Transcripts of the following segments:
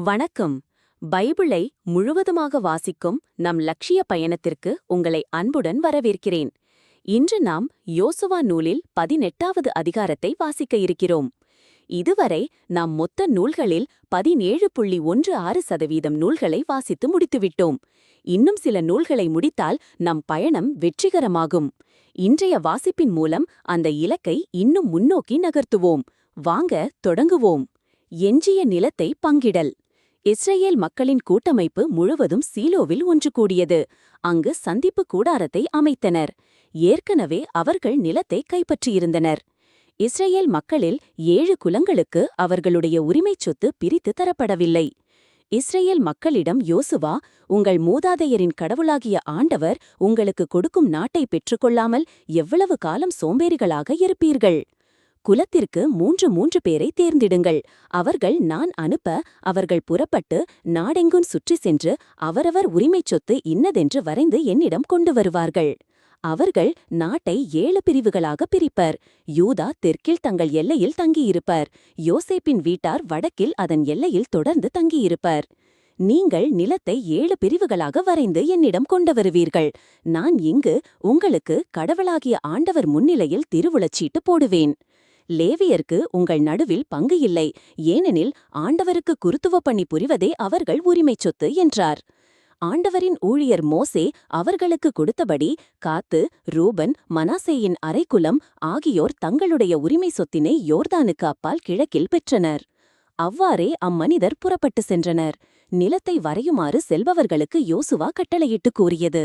வணக்கம். பைபிளை முழுவதுமாக வாசிக்கும் நம் லட்சிய பயணத்திற்கு உங்களை அன்புடன் வரவேற்கிறேன். இன்று நாம் யோசுவா நூலில் பதினெட்டாவது அதிகாரத்தை வாசிக்க இருக்கிறோம். இதுவரை நாம் மொத்த நூல்களில் பதினேழு புள்ளி ஒன்று ஆறு சதவீதம் நூல்களை வாசித்து முடித்துவிட்டோம். இன்னும் சில நூல்களை முடித்தால் நம் பயணம் வெற்றிகரமாகும். இன்றைய வாசிப்பின் மூலம் அந்த இலக்கை இன்னும் முன்னோக்கி நகர்த்துவோம். வாங்க தொடங்குவோம். எஞ்சிய நிலத்தை பங்கிடல். இஸ்ரேல் மக்களின் கூட்டமைப்பு முழுவதும் சீலோவில் ஒன்று கூடியது. அங்கு சந்திப்பு கூடாரத்தை அமைத்தனர். ஏற்கனவே அவர்கள் நிலத்தை கைப்பற்றியிருந்தனர். இஸ்ரேல் மக்களில் ஏழு குலங்களுக்கு அவர்களுடைய உரிமைச் சொத்து பிரித்து தரப்படவில்லை. இஸ்ரேல் மக்களிடம் யோசுவா உங்கள் மூதாதையரின் கடவுளாகிய ஆண்டவர் உங்களுக்கு கொடுக்கும் நாட்டை பெற்றுக்கொள்ளாமல் எவ்வளவு காலம் சோம்பேறிகளாக இருப்பீர்கள்? குலத்திற்கு மூன்று மூன்று பேரை தேர்ந்திடுங்கள். அவர்கள் நான் அனுப்ப அவர்கள் புறப்பட்டு நாடெங்குன் சுற்றி சென்று அவரவர் உரிமைச் சொத்து இன்னதென்று வரைந்து என்னிடம் கொண்டு வருவார்கள். அவர்கள் நாட்டை ஏழு பிரிவுகளாக பிரிப்பர். யூதா தெற்கில் தங்கள் எல்லையில் தங்கியிருப்பர். யோசேப்பின் வீட்டார் வடக்கில் அதன் எல்லையில் தொடர்ந்து தங்கியிருப்பர். நீங்கள் நிலத்தை ஏழு பிரிவுகளாக வரைந்து என்னிடம் கொண்டு வருவீர்கள். நான் இங்கு உங்களுக்கு கடவுளாகிய ஆண்டவர் முன்னிலையில் திருவுளச்சீட்டு போடுவேன். லேவியர்க்கு உங்கள் நடுவில் பங்கு இல்லை. ஏனெனில் ஆண்டவருக்கு குருத்துவ பண்ணி புரிவதே அவர்கள் உரிமைச் சொத்து என்றார். ஆண்டவரின் ஊழியர் மோசே அவர்களுக்கு கொடுத்தபடி காத்து ரூபன் மனாசேயின் அரைக்குலம் ஆகியோர் தங்களுடைய உரிமை சொத்தினை யோர்தானுக்கு அப்பால் கிழக்கில் பெற்றனர். அவ்வாறே அம்மனிதர் புறப்பட்டு சென்றனர். நிலத்தை வரையுமாறு செல்பவர்களுக்கு யோசுவா கட்டளையிட்டு கூறியது.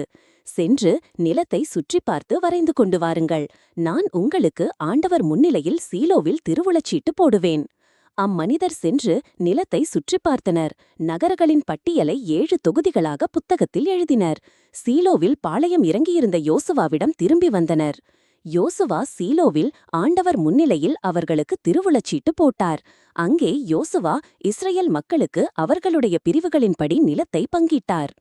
சென்று நிலத்தை சுற்றி பார்த்து வரைந்து கொண்டு வாருங்கள். நான் உங்களுக்கு ஆண்டவர் முன்னிலையில் சீலோவில் திருவுளச்சீட்டு போடுவேன். அம்மனிதர் சென்று நிலத்தை சுற்றி பார்த்தனர். நகரங்களின் பட்டியலை ஏழு தொகுதிகளாக புத்தகத்தில் எழுதினர். சீலோவில் பாளையம் இறங்கியிருந்த யோசுவாவிடம் திரும்பி வந்தனர். யோசுவா சீலோவில் ஆண்டவர் முன்னிலையில் அவர்களுக்கு திருவுளச்சீட்டு போட்டார். அங்கே யோசுவா இஸ்ரேல் மக்களுக்கு அவர்களுடைய பிரிவுகளின்படி நிலத்தை பங்கிட்டார்.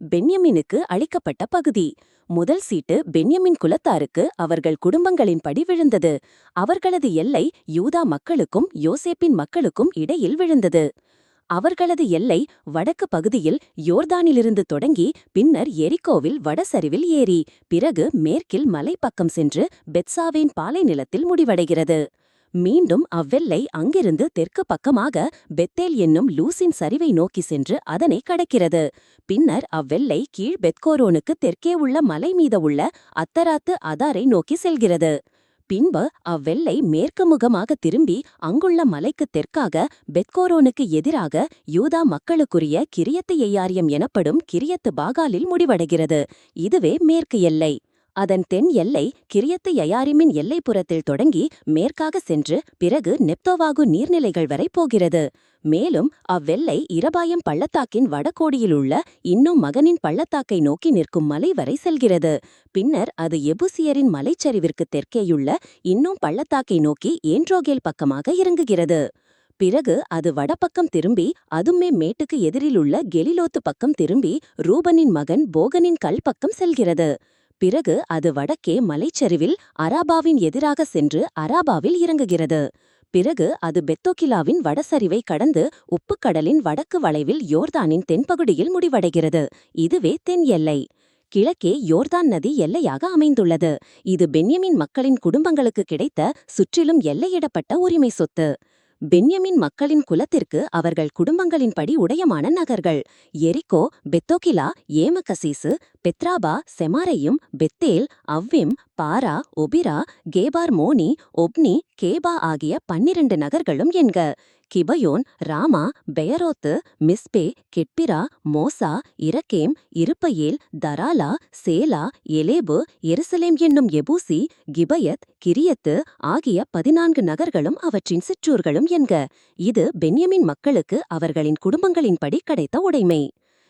பென்யமினுக்கு அளிக்கப்பட்ட பகுதி. முதல் சீட்டு பென்யமின் குலத்தாருக்கு அவர்கள் குடும்பங்களின்படி விழுந்தது. அவர்களது எல்லை யூதா மக்களுக்கும் யோசேப்பின் மக்களுக்கும் இடையில் விழுந்தது. அவர்களது எல்லை வடக்கு பகுதியில் யோர்தானிலிருந்து தொடங்கி பின்னர் எரிக்கோவில் வடசரிவில் ஏறி பிறகு மேற்கில் மலைப்பக்கம் சென்று பெட்சாவின் பாலை நிலத்தில் முடிவடைகிறது. மீண்டும் அவ்வெல்லை அங்கிருந்து தெற்கு பக்கமாக பெத்தேல் என்னும் லூசின் சரிவை நோக்கி சென்று அதனை கடக்கிறது. பின்னர் அவ்வெல்லை கீழ் பெத்கோரோனுக்கு தெற்கே உள்ள மலை மீத உள்ள அத்தராத்து அதாரை நோக்கி செல்கிறது. பின்பு அவ்வெல்லை மேற்கு முகமாக திரும்பி அங்குள்ள மலைக்கு தெற்காக பெத்கோரோனுக்கு எதிராக யூதா மக்களுக்குரிய கிரியத்து எய்யாரியம் எனப்படும் கிரியத்து பாகாலில் முடிவடைகிறது. இதுவே மேற்கு எல்லை. அதன் தென் எல்லை கிரியத்து யயாரிமின் எல்லைப்புறத்தில் தொடங்கி மேற்காக சென்று பிறகு நெப்தோவாகு நீர்நிலைகள் வரை போகிறது. மேலும் அவ்வெல்லை இரபாயம் பள்ளத்தாக்கின் வடகோடியிலுள்ள இன்னும் மகனின் பள்ளத்தாக்கை நோக்கி நிற்கும் மலை வரை செல்கிறது. பின்னர் அது எபுசியரின் மலைச்சரிவிற்கு தெற்கேயுள்ள இன்னும் பள்ளத்தாக்கை நோக்கி ஏன்ட்ரோகேல் பக்கமாக இறங்குகிறது. பிறகு அது வடபக்கம் திரும்பி அதுமே மேட்டுக்கு எதிரிலுள்ள கெலிலோத்து பக்கம் திரும்பி ரூபனின் மகன் போகனின் கல் பக்கம் செல்கிறது. பிறகு அது வடக்கே மலைச்சரிவில் அராபாவின் எதிராக சென்று அராபாவில் இறங்குகிறது. பிறகு அது பெத்தோகிலாவின் வடசரிவை கடந்து உப்புக்கடலின் வடக்கு வளைவில் யோர்தானின் தென்பகுதியில் முடிவடைகிறது. இதுவே தென் எல்லை. கிழக்கே யோர்தான் நதி எல்லையாக அமைந்துள்ளது. இது பென்யமின் மக்களின் குடும்பங்களுக்கு கிடைத்த சுற்றிலும் எல்லையிடப்பட்ட உரிமை சொத்து. பென்யமின் மக்களின் குலத்திற்கு அவர்கள் குடும்பங்களின்படி உடையமான நகர்கள். எரிகோ பெத்தோகிலா ஏமகசீசு பெத்ராபா செமாரையும் பெத்தேல் அவ்விம் பாரா ஒபிரா கேபார் மோனி ஒப்னி கேபா ஆகிய பன்னிரண்டு நகர்களும் என்க. கிபயோன் ராமா பெயரோத்து மிஸ்பே கெட்பிரா மோசா இரக்கேம் இருப்பயேல் தராலா சேலா எலேபு எருசலேம் என்னும் எபூசி கிபயத் கிரியத்து ஆகிய பதினான்கு நகர்களும் அவற்றின் சிற்றூர்களும் என்க. இது பென்யமின் மக்களுக்கு அவர்களின் குடும்பங்களின்படி கிடைத்த உடைமை.